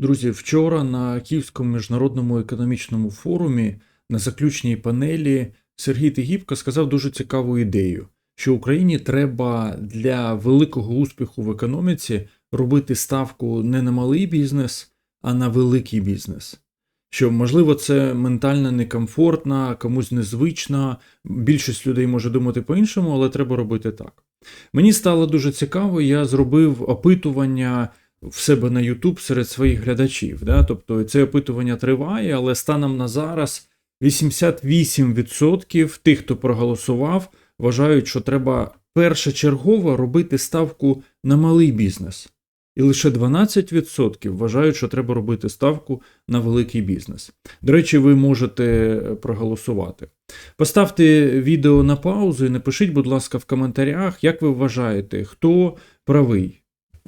Друзі, вчора на Київському міжнародному економічному форумі на заключній панелі Сергій Тигіпко сказав дуже цікаву ідею, що Україні треба для великого успіху в економіці робити ставку не на малий бізнес, а на великий бізнес. Що, можливо, це ментально некомфортно, комусь незвично, більшість людей може думати по-іншому, але треба робити так. Мені стало дуже цікаво, я зробив опитування в себе на YouTube серед своїх глядачів. Да? Тобто це опитування триває, але станом на зараз 88% тих, хто проголосував, вважають, що треба першочергово робити ставку на малий бізнес. І лише 12% вважають, що треба робити ставку на великий бізнес. До речі, ви можете проголосувати. Поставте відео на паузу і напишіть, будь ласка, в коментарях, як ви вважаєте, хто правий.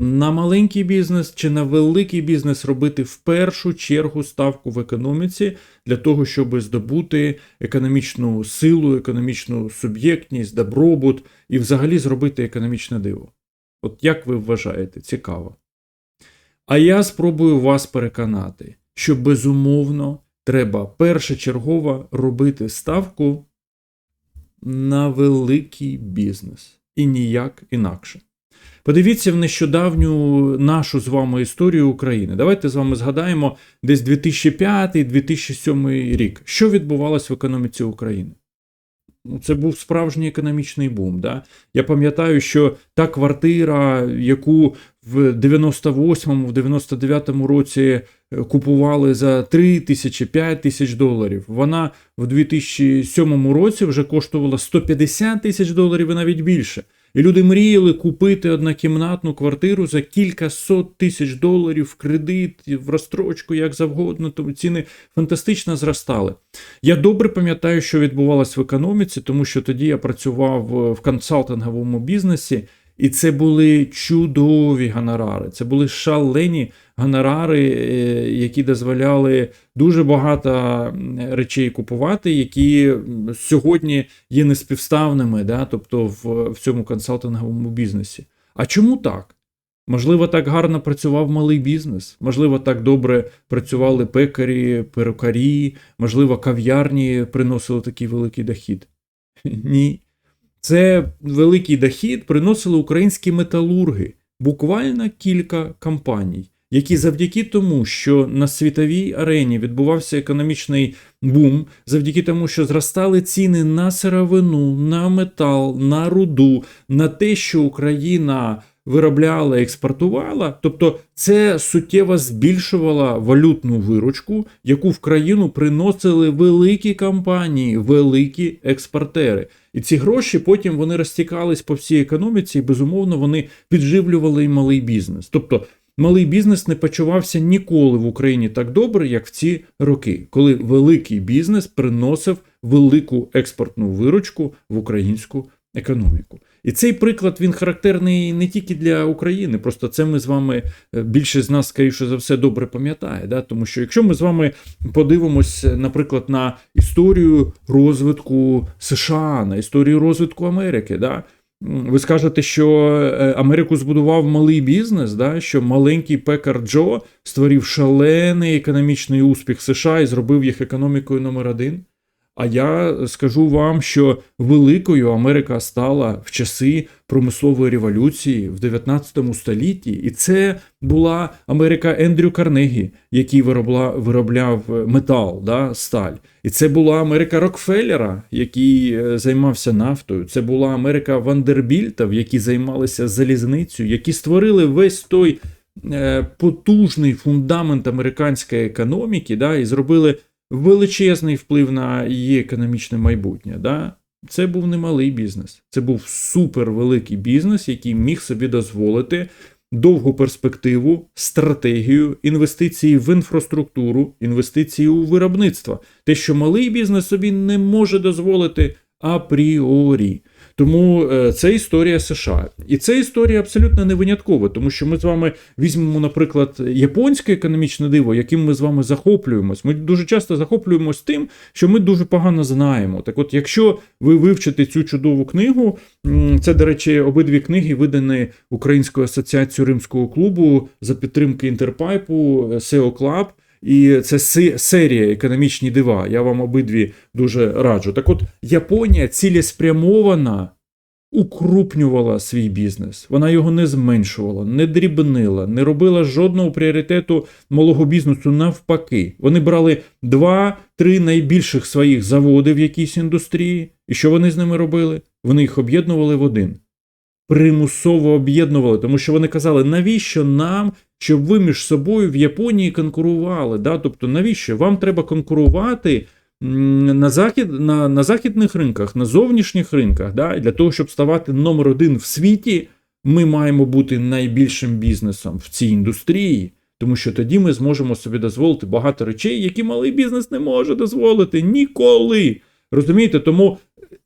На маленький бізнес чи на великий бізнес робити в першу чергу ставку в економіці для того, щоб здобути економічну силу, економічну суб'єктність, добробут і взагалі зробити економічне диво. От як ви вважаєте, цікаво. А я спробую вас переконати, що безумовно треба першочергово робити ставку на великий бізнес і ніяк інакше. Подивіться в нещодавню нашу з вами історію України. Давайте з вами згадаємо десь 2005-2007 рік. Що відбувалось в економіці України? Ну, Це був справжній економічний бум. Да? Я пам'ятаю, що та квартира, яку в 98-му, в 99-му році купували за 3 тисячі 5 тисяч доларів, вона в 2007 році вже коштувала 150 тисяч доларів і навіть більше. І люди мріяли купити однокімнатну квартиру за кілька сот тисяч доларів в кредит, в розстрочку, як завгодно, тому ціни фантастично зростали. Я добре пам'ятаю, що відбувалось в економіці, тому що тоді я працював в консалтинговому бізнесі, і це були чудові гонорари, це були шалені гонорари, які дозволяли дуже багато речей купувати, які сьогодні є неспівставними, да, тобто в, в цьому консалтинговому бізнесі. А чому так? Можливо, так гарно працював малий бізнес, можливо, так добре працювали пекарі, перукарі, можливо, кав'ярні приносили такий великий дохід. Ні. Це великий дохід приносили українські металурги, буквально кілька компаній, які завдяки тому, що на світовій арені відбувався економічний бум, завдяки тому, що зростали ціни на сировину, на метал, на руду, на те, що Україна виробляла, експортувала, тобто це суттєво збільшувало валютну виручку, яку в країну приносили великі компанії, великі експортери. І ці гроші потім вони розтікались по всій економіці, і безумовно вони підживлювали і малий бізнес. Тобто малий бізнес не почувався ніколи в Україні так добре, як в ці роки, коли великий бізнес приносив велику експортну виручку в українську економіку. І цей приклад він характерний не тільки для України, просто це ми з вами більше з нас, скоріше за все, добре пам'ятає. Да? Тому що якщо ми з вами подивимось, наприклад, на історію розвитку США, на історію розвитку Америки, да? Ви скажете, що Америку збудував малий бізнес, да? що маленький пекар Джо створив шалений економічний успіх США і зробив їх економікою номер один. А я скажу вам, що великою Америка стала в часи промислової революції в 19 столітті, і це була Америка Ендрю Карнегі, який виробляв, виробляв метал, да, сталь. І це була Америка Рокфеллера, який займався нафтою. Це була Америка Вандербільтів, які займалися залізницею, які створили весь той потужний фундамент американської економіки, да, і зробили величезний вплив на її економічне майбутнє. Да? Це був немалий бізнес, це був супервеликий бізнес, який міг собі дозволити довгу перспективу, стратегію, інвестиції в інфраструктуру, інвестиції у виробництво. Те, що малий бізнес собі не може дозволити апріорі. Тому е, це історія США. І це історія абсолютно не виняткова, тому що ми з вами візьмемо, наприклад, японське економічне диво, яким ми з вами захоплюємось. Ми дуже часто захоплюємось тим, що ми дуже погано знаємо. Так от, якщо ви вивчите цю чудову книгу, це, до речі, обидві книги видані Українською асоціацією римського клубу за підтримки Інтерпайпу, SEO Club. І це серія економічні дива. Я вам обидві дуже раджу. Так от, Японія цілеспрямована укрупнювала свій бізнес. Вона його не зменшувала, не дрібнила, не робила жодного пріоритету малого бізнесу. Навпаки, вони брали два-три найбільших своїх заводи в якійсь індустрії. І що вони з ними робили? Вони їх об'єднували в один. Примусово об'єднували, тому що вони казали, навіщо нам, щоб ви між собою в Японії конкурували? Да? Тобто, навіщо вам треба конкурувати на, захід, на, на західних ринках, на зовнішніх ринках? Да? Для того, щоб ставати номер один в світі, ми маємо бути найбільшим бізнесом в цій індустрії. Тому що тоді ми зможемо собі дозволити багато речей, які малий бізнес не може дозволити ніколи. Розумієте, тому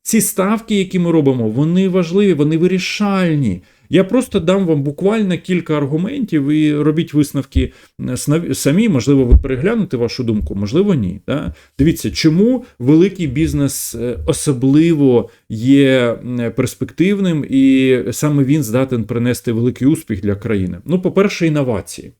ці ставки, які ми робимо, вони важливі, вони вирішальні. Я просто дам вам буквально кілька аргументів і робіть висновки самі. Можливо, ви переглянете вашу думку, можливо, ні. Да? Дивіться, чому великий бізнес е, особливо є перспективним, і саме він здатен принести великий успіх для країни. Ну, по-перше, інновації.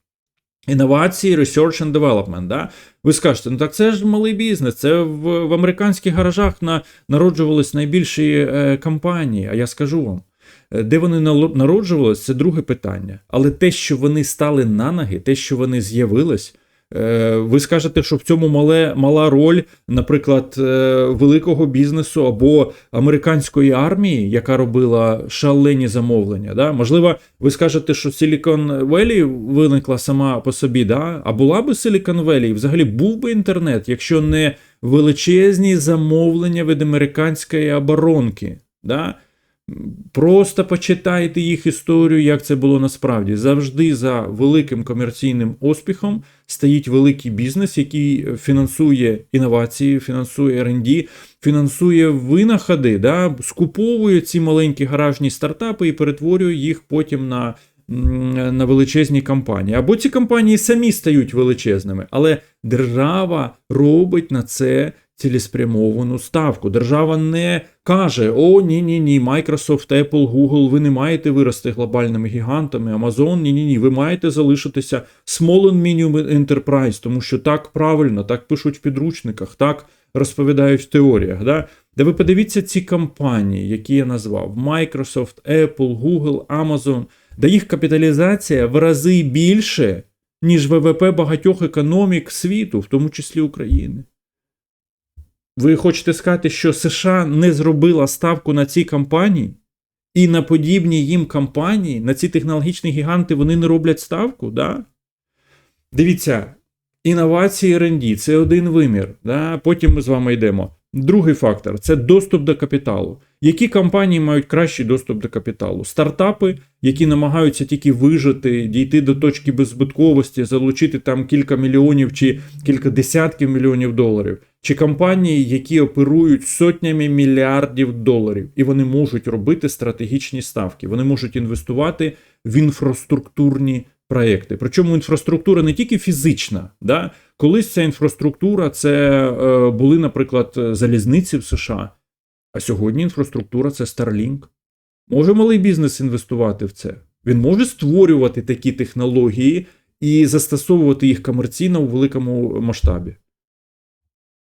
Інновації, research and development. Да? Ви скажете, ну так це ж малий бізнес, це в, в американських гаражах на, народжувались найбільші е, компанії. А я скажу вам, е, де вони народжувалися, це друге питання. Але те, що вони стали на ноги, те, що вони з'явились, ви скажете, що в цьому мале, мала роль, наприклад, е, великого бізнесу або американської армії, яка робила шалені замовлення. Да? Можливо, ви скажете, що Silicon Valley виникла сама по собі, да? а була би Silicon Valley, взагалі був би інтернет, якщо не величезні замовлення від американської оборонки. Да? Просто почитайте їх історію, як це було насправді. Завжди за великим комерційним успіхом стоїть великий бізнес, який фінансує інновації, фінансує R&D, фінансує винаходи, да, скуповує ці маленькі гаражні стартапи і перетворює їх потім на, на величезні компанії. Або ці компанії самі стають величезними, але держава робить на це цілеспрямовану ставку. Держава не каже: О, ні, ні, ні, Microsoft, Apple, Google, ви не маєте вирости глобальними гігантами, Amazon, ні, ні, ні, ви маєте залишитися small and medium enterprise, тому що так правильно, так пишуть в підручниках, так розповідають в теоріях. Да? Де ви подивіться ці компанії, які я назвав: Microsoft, Apple, Google, Amazon, де їх капіталізація в рази більше, ніж ВВП багатьох економік світу, в тому числі України. Ви хочете сказати, що США не зробила ставку на ці компанії, і на подібні їм компанії, на ці технологічні гіганти, вони не роблять ставку? Да? Дивіться, інновації R&D – це один вимір. Да? Потім ми з вами йдемо. Другий фактор це доступ до капіталу. Які компанії мають кращий доступ до капіталу? Стартапи, які намагаються тільки вижити, дійти до точки беззбитковості, залучити там кілька мільйонів чи кілька десятків мільйонів доларів, чи компанії, які оперують сотнями мільярдів доларів, і вони можуть робити стратегічні ставки, вони можуть інвестувати в інфраструктурні проекти. Причому інфраструктура не тільки фізична, да? колись ця інфраструктура це е, були, наприклад, залізниці в США. А сьогодні інфраструктура це Starlink. Може малий бізнес інвестувати в це. Він може створювати такі технології і застосовувати їх комерційно у великому масштабі.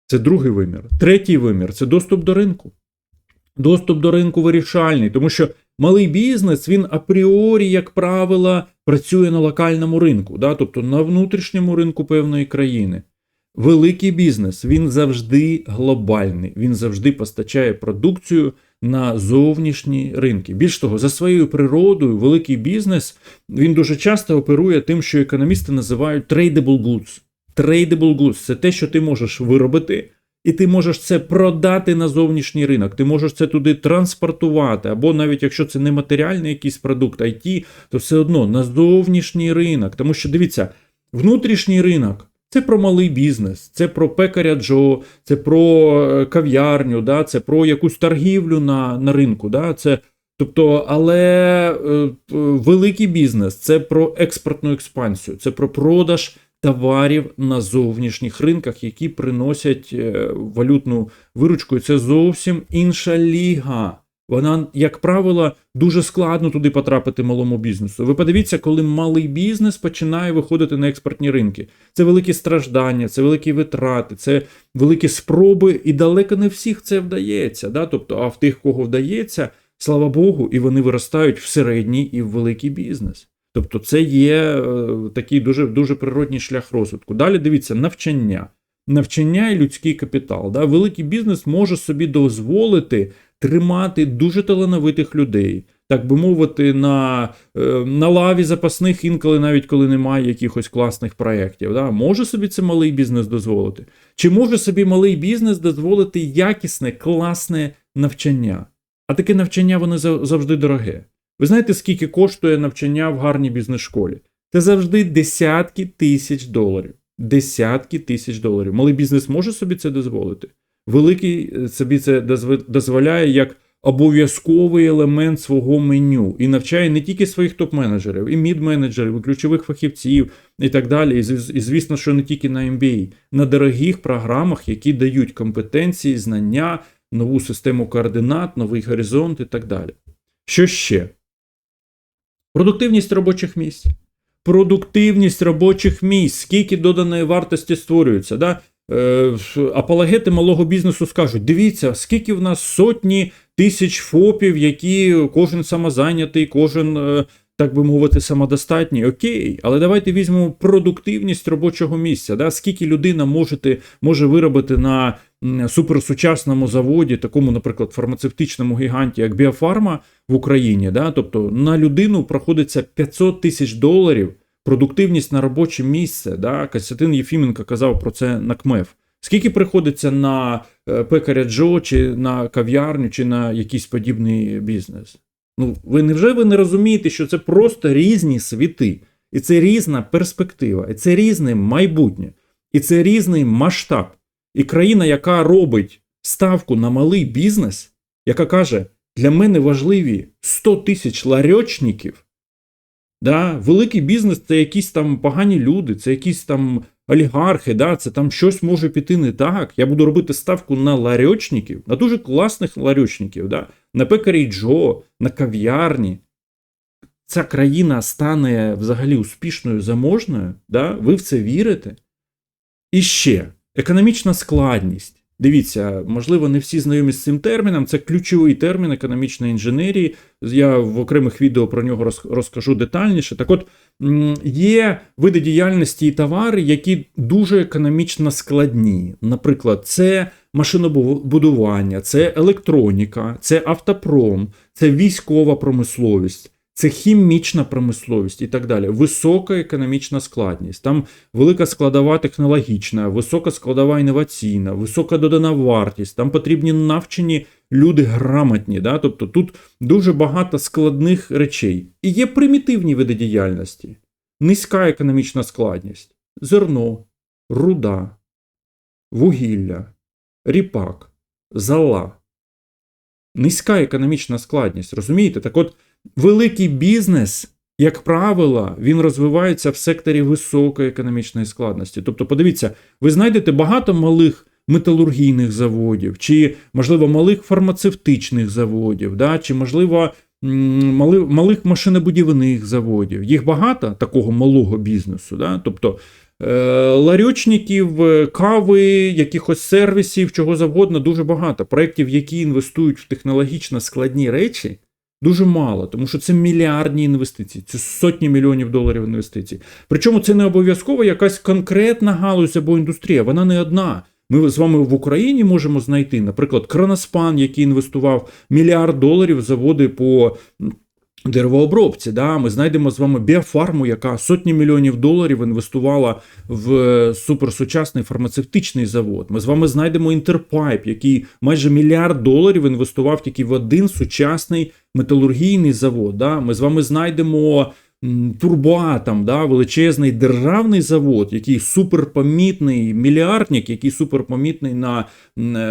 Це другий вимір. Третій вимір це доступ до ринку. Доступ до ринку вирішальний, тому що малий бізнес він апріорі, як правило, працює на локальному ринку, да? тобто на внутрішньому ринку певної країни. Великий бізнес він завжди глобальний, він завжди постачає продукцію на зовнішні ринки. Більш того, за своєю природою, великий бізнес він дуже часто оперує тим, що економісти називають tradable goods. Tradable goods – це те, що ти можеш виробити, і ти можеш це продати на зовнішній ринок. Ти можеш це туди транспортувати, або навіть якщо це не матеріальний якийсь продукт IT, то все одно на зовнішній ринок. Тому що дивіться, внутрішній ринок Це про малий бізнес, це про пекаря Джо, це про е, кав'ярню, да, це про якусь торгівлю на, на ринку. Да, це, тобто, але е, великий бізнес це про експортну експансію, це про продаж товарів на зовнішніх ринках, які приносять е, валютну виручку. І це зовсім інша ліга. Вона, як правило, дуже складно туди потрапити малому бізнесу. Ви подивіться, коли малий бізнес починає виходити на експортні ринки. Це великі страждання, це великі витрати, це великі спроби, і далеко не всіх це вдається. Да? Тобто, а в тих, кого вдається, слава Богу, і вони виростають в середній і в великий бізнес. Тобто, це є е, такий дуже дуже природній шлях розвитку. Далі дивіться, навчання. Навчання і людський капітал. Да? Великий бізнес може собі дозволити тримати дуже талановитих людей, так би мовити, на е, на лаві запасних, інколи навіть коли немає якихось класних проєктів. Да? Може собі це малий бізнес дозволити? Чи може собі малий бізнес дозволити якісне, класне навчання? А таке навчання воно завжди дороге. Ви знаєте, скільки коштує навчання в гарній бізнес-школі? Це завжди десятки тисяч доларів. Десятки тисяч доларів. Малий бізнес може собі це дозволити. Великий е, собі це дозволяє як обов'язковий елемент свого меню і навчає не тільки своїх топ-менеджерів, і мід-менеджерів, і ключових фахівців і так далі. І, звісно, що не тільки на MBA, на дорогих програмах, які дають компетенції, знання, нову систему координат, новий горизонт і так далі. Що ще? Продуктивність робочих місць. Продуктивність робочих місць, скільки доданої вартості створюється. Да? Е, апологети малого бізнесу скажуть: дивіться, скільки в нас сотні тисяч ФОПів, які кожен самозайнятий, кожен, е, так би мовити, самодостатній. Окей, але давайте візьмемо продуктивність робочого місця. Да? Скільки людина можете, може виробити на суперсучасному заводі, такому, наприклад, фармацевтичному гіганті, як Біофарма в Україні. Да? Тобто на людину проходиться 500 тисяч доларів. Продуктивність на робоче місце. Да? Костянтин Єфіменко казав про це на КМЕФ. Скільки приходиться на е, пекаря Джо, чи на кав'ярню, чи на якийсь подібний бізнес? Ну, ви невже ви не розумієте, що це просто різні світи, і це різна перспектива, і це різне майбутнє, і це різний масштаб. І країна, яка робить ставку на малий бізнес, яка каже, для мене важливі 100 тисяч ларьочників, да, великий бізнес це якісь там погані люди, це якісь там олігархи, да, це там щось може піти не так. Я буду робити ставку на ларьочників, на дуже класних ларьочників, да, на пекарі Джо, на кав'ярні. Ця країна стане взагалі успішною заможною, да? ви в це вірите? І ще економічна складність. Дивіться, можливо, не всі знайомі з цим терміном. Це ключовий термін економічної інженерії. Я в окремих відео про нього розкажу детальніше. Так от є види діяльності і товари, які дуже економічно складні. Наприклад, це машинобудування, це електроніка, це автопром, це військова промисловість це хімічна промисловість і так далі. Висока економічна складність. Там велика складова технологічна, висока складова інноваційна, висока додана вартість. Там потрібні навчені люди грамотні. Да? Тобто тут дуже багато складних речей. І є примітивні види діяльності, низька економічна складність, зерно, руда, вугілля, ріпак, зала. Низька економічна складність. Розумієте? Так от великий бізнес, як правило, він розвивається в секторі високої економічної складності. Тобто, подивіться, ви знайдете багато малих. Металургійних заводів, чи, можливо, малих фармацевтичних заводів, да, чи, можливо, малих машинобудівних заводів. Їх багато такого малого бізнесу. Да? Тобто е, ларьочників, кави, якихось сервісів, чого завгодно, дуже багато. Проєктів, які інвестують в технологічно складні речі, Дуже мало, тому що це мільярдні інвестиції, це сотні мільйонів доларів інвестицій. Причому це не обов'язково якась конкретна галузь або індустрія, вона не одна. Ми з вами в Україні можемо знайти, наприклад, Кроноспан, який інвестував мільярд доларів в заводи по деревообробці. Да? Ми знайдемо з вами біофарму, яка сотні мільйонів доларів інвестувала в суперсучасний фармацевтичний завод. Ми з вами знайдемо Інтерпайп, який майже мільярд доларів інвестував тільки в один сучасний металургійний завод. Да? Ми з вами знайдемо турбоатом, да, величезний державний завод, який суперпомітний мільярдник, який суперпомітний на е,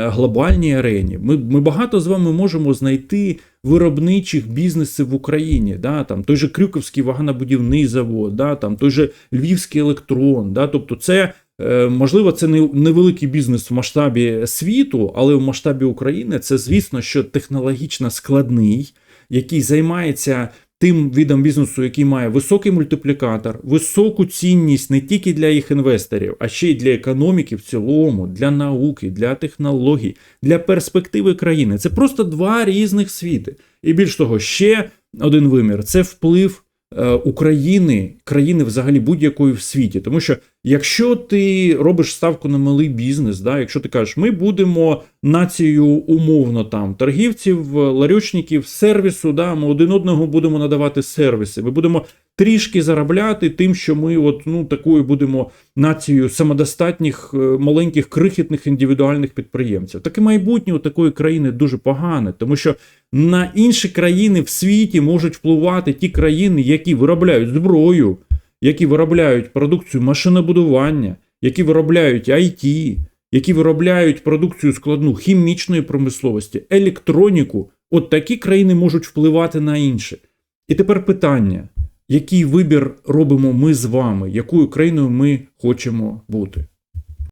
глобальній арені. Ми, ми багато з вами можемо знайти виробничих бізнесів в Україні. Да, там, той же Крюковський вагонобудівний завод, да, там, той же Львівський електрон. Да, тобто це. е, Можливо, це не невеликий бізнес в масштабі світу, але в масштабі України це, звісно, що технологічно складний, який займається тим видом бізнесу, який має високий мультиплікатор, високу цінність не тільки для їх інвесторів, а ще й для економіки в цілому, для науки, для технологій, для перспективи країни. Це просто два різних світи. І більш того, ще один вимір це вплив України, країни взагалі будь-якої в світі. Тому що якщо ти робиш ставку на малий бізнес, да, якщо ти кажеш, ми будемо нацією умовно там торгівців, ларючників, сервісу, да, ми один одного будемо надавати сервіси. Ми будемо трішки заробляти тим, що ми от, ну, такою будемо нацією самодостатніх, е, маленьких, крихітних індивідуальних підприємців. Таке майбутнє у такої країни дуже погане, тому що на інші країни в світі можуть впливати ті країни, які виробляють зброю, які виробляють продукцію машинобудування, які виробляють IT, які виробляють продукцію складну хімічної промисловості, електроніку. От такі країни можуть впливати на інші. І тепер питання: який вибір робимо ми з вами, якою країною ми хочемо бути?